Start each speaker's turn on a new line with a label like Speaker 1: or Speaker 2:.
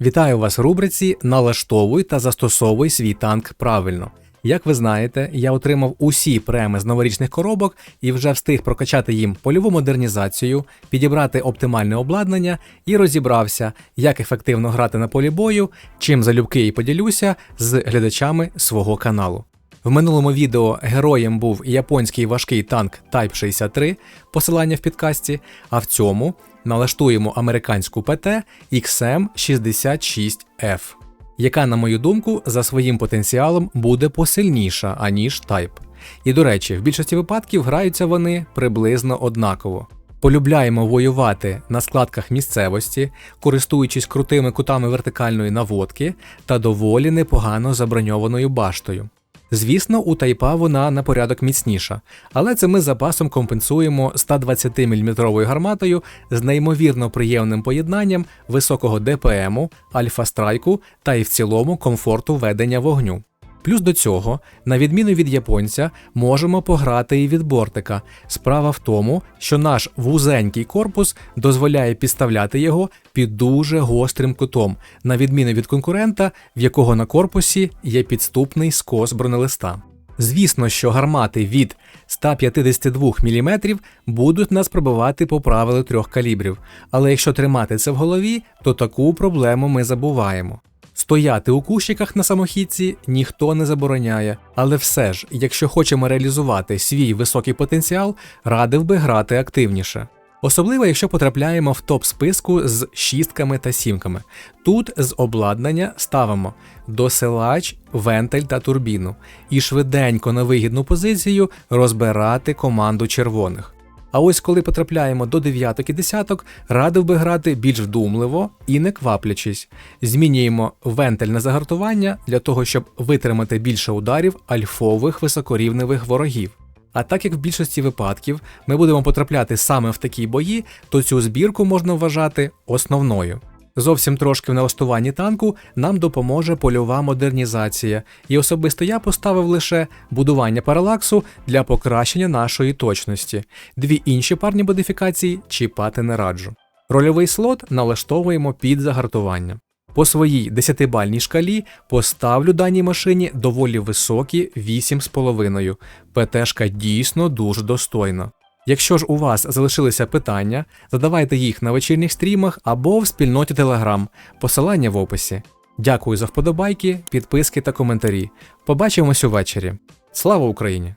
Speaker 1: Вітаю вас в рубриці Налаштовуй та застосовуй свій танк правильно. Як ви знаєте, я отримав усі преми з новорічних коробок і вже встиг прокачати їм польову модернізацію, підібрати оптимальне обладнання і розібрався, як ефективно грати на полі бою, чим залюбки і поділюся з глядачами свого каналу. В минулому відео героєм був японський важкий танк Type 63, посилання в підкасті, а в цьому налаштуємо американську ПТ XM66F, яка, на мою думку, за своїм потенціалом буде посильніша, аніж Type. І до речі, в більшості випадків граються вони приблизно однаково. Полюбляємо воювати на складках місцевості, користуючись крутими кутами вертикальної наводки та доволі непогано заброньованою баштою. Звісно, у тайпа вона на порядок міцніша, але це ми запасом компенсуємо 120 мм гарматою з неймовірно приємним поєднанням високого ДПМу, альфа-страйку та й в цілому комфорту ведення вогню. Плюс до цього, на відміну від японця, можемо пограти і від бортика. Справа в тому, що наш вузенький корпус дозволяє підставляти його під дуже гострим кутом, на відміну від конкурента, в якого на корпусі є підступний скос бронелиста. Звісно, що гармати від 152 мм будуть нас пробивати по правилу трьох калібрів, але якщо тримати це в голові, то таку проблему ми забуваємо. Стояти у кущиках на самохідці ніхто не забороняє, але все ж, якщо хочемо реалізувати свій високий потенціал, радив би грати активніше. Особливо, якщо потрапляємо в топ списку з шістками та сімками. Тут з обладнання ставимо досилач, вентиль та турбіну, і швиденько на вигідну позицію розбирати команду червоних. А ось коли потрапляємо до дев'яток і десяток, радив би грати більш вдумливо і не кваплячись. Змінюємо вентиль на загартування для того, щоб витримати більше ударів альфових високорівневих ворогів. А так як в більшості випадків ми будемо потрапляти саме в такі бої, то цю збірку можна вважати основною. Зовсім трошки в налаштуванні танку нам допоможе польова модернізація, і особисто я поставив лише будування паралаксу для покращення нашої точності. Дві інші парні модифікації чіпати не раджу. Рольовий слот налаштовуємо під загартування. По своїй 10-бальній шкалі поставлю даній машині доволі високі 8,5. ПТшка дійсно дуже достойна. Якщо ж у вас залишилися питання, задавайте їх на вечірніх стрімах або в спільноті Telegram, посилання в описі. Дякую за вподобайки, підписки та коментарі. Побачимось увечері. Слава Україні!